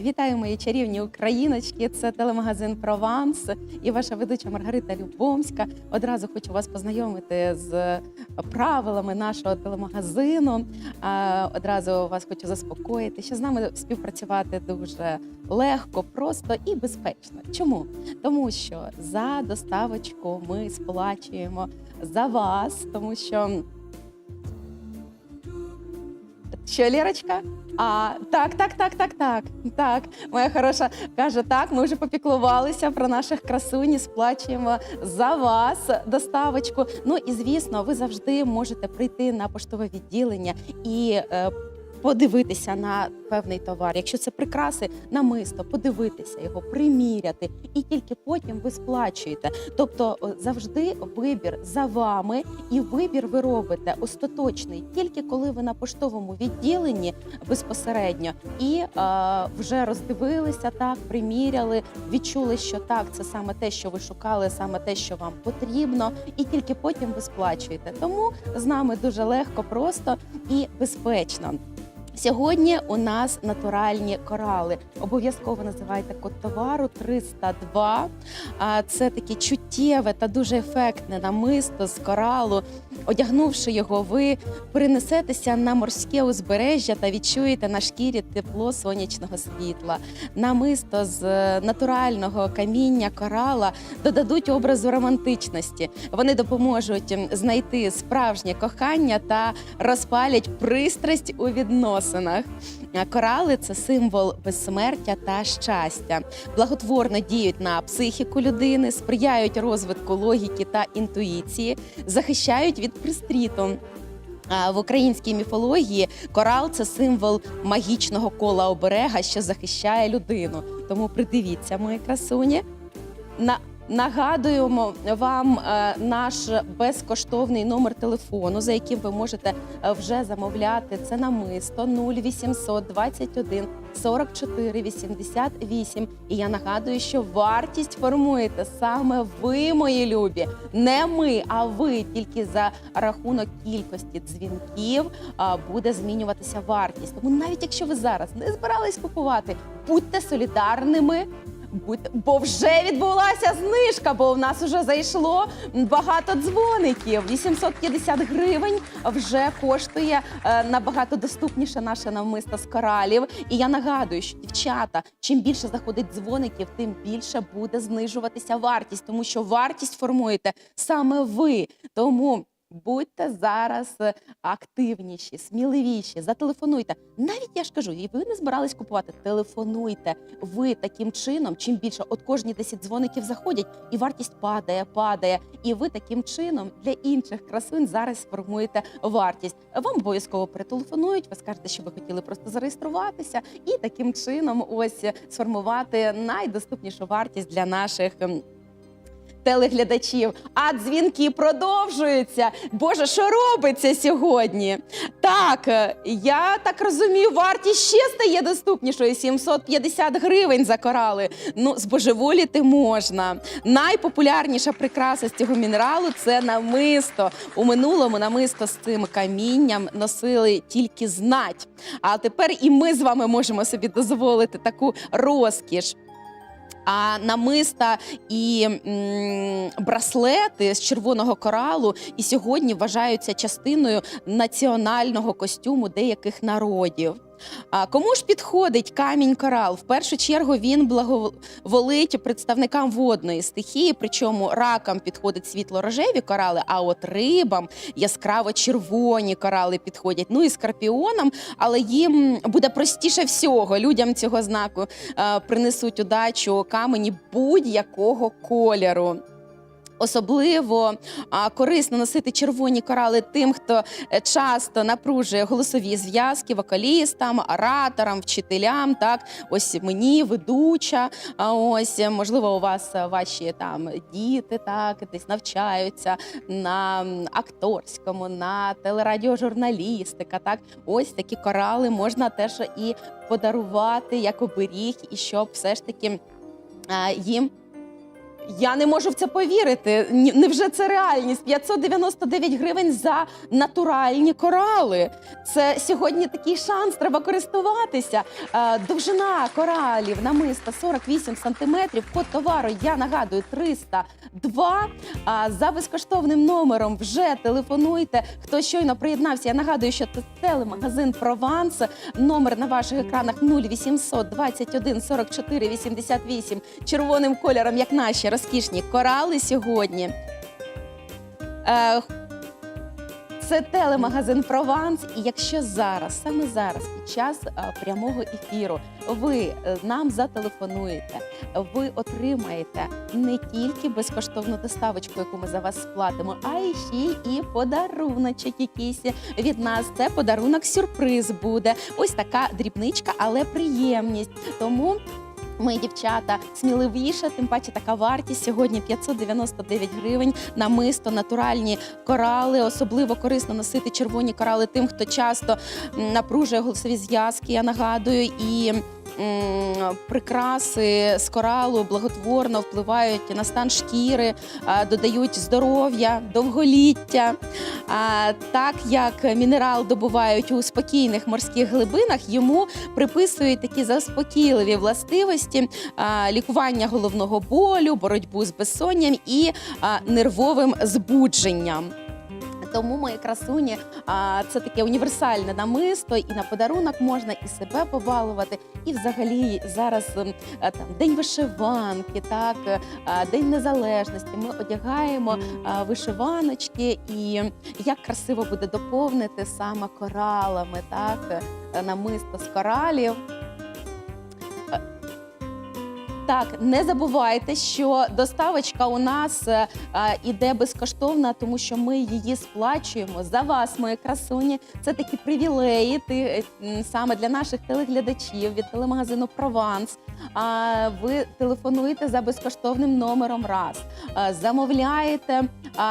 Вітаю, мої чарівні україночки. Це телемагазин Прованс і ваша ведуча Маргарита Любомська. Одразу хочу вас познайомити з правилами нашого телемагазину. Одразу вас хочу заспокоїти, що з нами співпрацювати дуже легко, просто і безпечно. Чому? Тому що за доставочку ми сплачуємо за вас, тому що. Що, Лірочка? А, так, так, так, так, так. Так, моя хороша каже, так, ми вже попіклувалися про наших красуні, сплачуємо за вас доставочку. Ну і звісно, ви завжди можете прийти на поштове відділення і. Подивитися на певний товар, якщо це прикраси, намисто, подивитися його, приміряти, і тільки потім ви сплачуєте. Тобто завжди вибір за вами, і вибір ви робите остаточний тільки коли ви на поштовому відділенні безпосередньо і е, вже роздивилися так, приміряли, відчули, що так, це саме те, що ви шукали, саме те, що вам потрібно, і тільки потім ви сплачуєте. Тому з нами дуже легко, просто і безпечно. Сьогодні у нас натуральні корали. Обов'язково називайте код товару 302. А це таке чуттєве та дуже ефектне намисто з коралу. Одягнувши його, ви перенесетеся на морське узбережжя та відчуєте на шкірі тепло сонячного світла. Намисто з е, натурального каміння корала додадуть образу романтичності. Вони допоможуть знайти справжнє кохання та розпалять пристрасть у відносинах. А Корали це символ безсмертя та щастя. Благотворно діють на психіку людини, сприяють розвитку логіки та інтуїції, захищають від пристріту. В українській міфології корал це символ магічного кола оберега, що захищає людину. Тому придивіться, мої красуні. На Нагадуємо вам е, наш безкоштовний номер телефону, за яким ви можете е, вже замовляти це намисто 0800 21 44 88. І я нагадую, що вартість формуєте саме ви, мої любі, не ми, а ви тільки за рахунок кількості дзвінків буде змінюватися вартість. Тому навіть якщо ви зараз не збирались купувати, будьте солідарними. Будь- бо вже відбулася знижка, бо в нас вже зайшло багато дзвоників. 850 гривень вже коштує е, набагато доступніше наше намисто з коралів. І я нагадую, що дівчата, чим більше заходить дзвоників, тим більше буде знижуватися вартість, тому що вартість формуєте саме ви. Тому. Будьте зараз е, активніші, сміливіші, зателефонуйте. Навіть я ж кажу, і ви не збирались купувати. Телефонуйте. Ви таким чином, чим більше от кожні 10 дзвоників заходять, і вартість падає, падає. І ви таким чином для інших красунь зараз сформуєте вартість. Вам обов'язково перетелефонують, ви скажете, що ви хотіли просто зареєструватися, і таким чином ось сформувати найдоступнішу вартість для наших. Телеглядачів, а дзвінки продовжуються. Боже, що робиться сьогодні? Так, е, я так розумію, вартість ще стає доступнішою 750 гривень за корали. Ну, збожеволіти можна. Найпопулярніша прикраса з цього мінералу це намисто. У минулому намисто з цим камінням носили тільки знать. А тепер і ми з вами можемо собі дозволити таку розкіш. А намиста і браслети з червоного коралу і сьогодні вважаються частиною національного костюму деяких народів. А кому ж підходить камінь корал? В першу чергу він благоволить представникам водної стихії, причому ракам підходять світло-рожеві корали, а от рибам яскраво червоні корали підходять. Ну і скорпіонам, але їм буде простіше всього. Людям цього знаку е, принесуть удачу камені будь-якого кольору. Особливо корисно носити червоні корали тим, хто е, часто напружує голосові зв'язки вокалістам, ораторам, вчителям. Так, ось мені ведуча. А ось можливо, у вас ваші там діти так десь навчаються на акторському, на телерадіожурналістика. Так, ось такі корали можна теж і подарувати як оберіг, і щоб все ж таки їм Я не можу в це повірити. Невже це реальність? 599 гривень за натуральні корали. Це сьогодні такий шанс, треба користуватися. Е, Довжина коралів намиста 48 сантиметрів. Код товару, я нагадую, 302. А за безкоштовним номером вже телефонуйте. Хто щойно приєднався, я нагадую, що це телемагазин Прованс. Номер на ваших екранах 0800 21 44 88 червоним кольором, як наші розкішні корали сьогодні. Е, Це телемагазин Прованс. І якщо зараз, саме зараз, під час е, прямого ефіру, ви е, нам зателефонуєте, ви отримаєте не тільки безкоштовну доставочку, яку ми за вас сплатимо, а й ще і подаруночок якийсь від нас. Це подарунок сюрприз буде. Ось така дрібничка, але приємність. Тому. Ми, дівчата, сміливіше, тим паче така вартість сьогодні 599 гривень. Намисто, натуральні корали. Особливо корисно носити червоні корали тим, хто часто напружує голосові зв'язки. Я нагадую, і прикраси з коралу благотворно впливають на стан шкіри, додають здоров'я, довголіття. Так як мінерал добувають у спокійних морських глибинах, йому приписують такі заспокійливі властивості лікування головного болю, боротьбу з безсонням і нервовим збудженням. Тому мої красуні, а, це таке універсальне намисто, і на подарунок можна і себе побалувати, і взагалі зараз ем, е, там день вишиванки, так е, а, день незалежності. Ми одягаємо а, вишиваночки, і як красиво буде доповнити саме коралами, так е, намисто з коралів. Так, не забувайте, що доставочка у нас е, е, іде безкоштовна, тому що ми її сплачуємо за вас, мої красуні. Це такі привілеї е, саме для наших телеглядачів від телемагазину Прованс. Ви телефонуєте за безкоштовним номером раз, замовляєте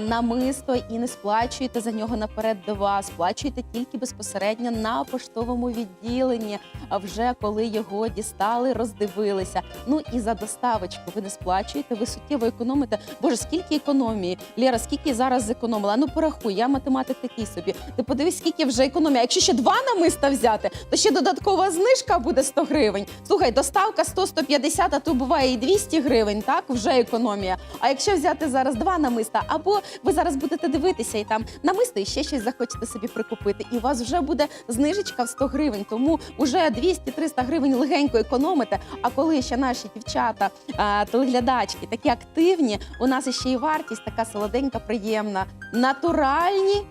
намисто і не сплачуєте за нього наперед до вас. Сплачуєте тільки безпосередньо на поштовому відділенні, вже коли його дістали, роздивилися. Ну і за доставочку ви не сплачуєте, ви суттєво економите. Боже, скільки економії? Лєра, скільки зараз зекономила? Ну порахуй, я математик такий собі. Ти подивись, скільки вже економія. Якщо ще два намиста взяти, то ще додаткова знижка буде 100 гривень. Слухай, доставка 100-150, а то буває і 200 гривень, так вже економія. А якщо взяти зараз два намиста, або ви зараз будете дивитися і там намисто і ще щось захочете собі прикупити, і у вас вже буде знижечка в 100 гривень. Тому вже 200-300 гривень легенько економите. А коли ще наші дівчата, телеглядачки такі активні, у нас ще й вартість така солоденька, приємна, натуральні.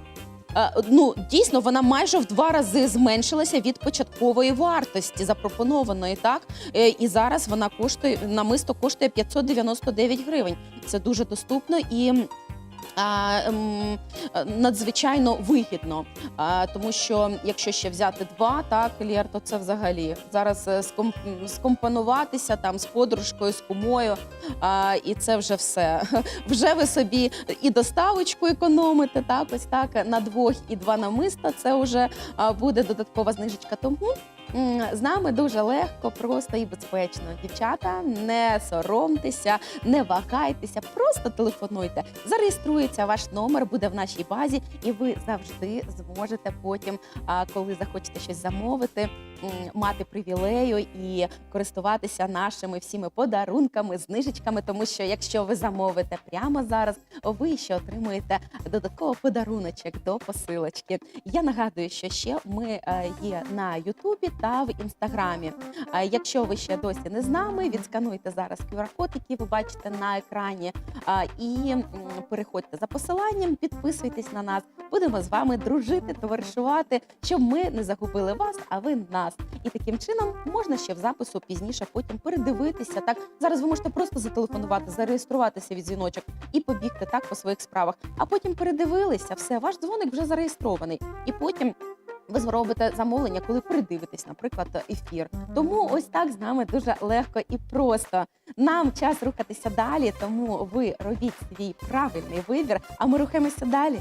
Ну, дійсно, вона майже в два рази зменшилася від початкової вартості запропонованої, так Е, і зараз вона коштує намисто коштує 599 гривень. Це дуже доступно і. Ем, е, надзвичайно вигідно, тому що якщо ще взяти два, так Лєр, то це взагалі зараз е, скомпонуватися там з подружкою, з кумою, і це вже все. Вже ви собі і доставочку економите, так ось так на двох і два намиста. Це вже буде додаткова знижечка. Тому з нами дуже легко, просто і безпечно. Дівчата, не соромтеся, не вагайтеся, просто телефонуйте. Зареєструється ваш номер, буде в нашій базі, і ви завжди зможете потім, коли захочете щось замовити, мати привілею і користуватися нашими всіми подарунками, знижечками. Тому що якщо ви замовите прямо зараз, ви ще отримуєте додатково подаруночок до посилочки. Я нагадую, що ще ми е, є на Ютубі та в інстаграмі. Якщо ви ще досі не з нами, відскануйте зараз QR-код, який ви бачите на екрані, і переходьте за посиланням, підписуйтесь на нас. Будемо з вами дружити, товаришувати, щоб ми не загубили вас, а ви нас. І таким чином можна ще в запису пізніше потім передивитися. Так зараз ви можете просто зателефонувати, зареєструватися від дзвіночок і побігти так по своїх справах. А потім передивилися, все, ваш дзвоник вже зареєстрований. І потім ви зробите замовлення, коли передивитесь, наприклад, ефір. Тому ось так з нами дуже легко і просто. Нам час рухатися далі, тому ви робіть свій правильний вибір, а ми рухаємося далі.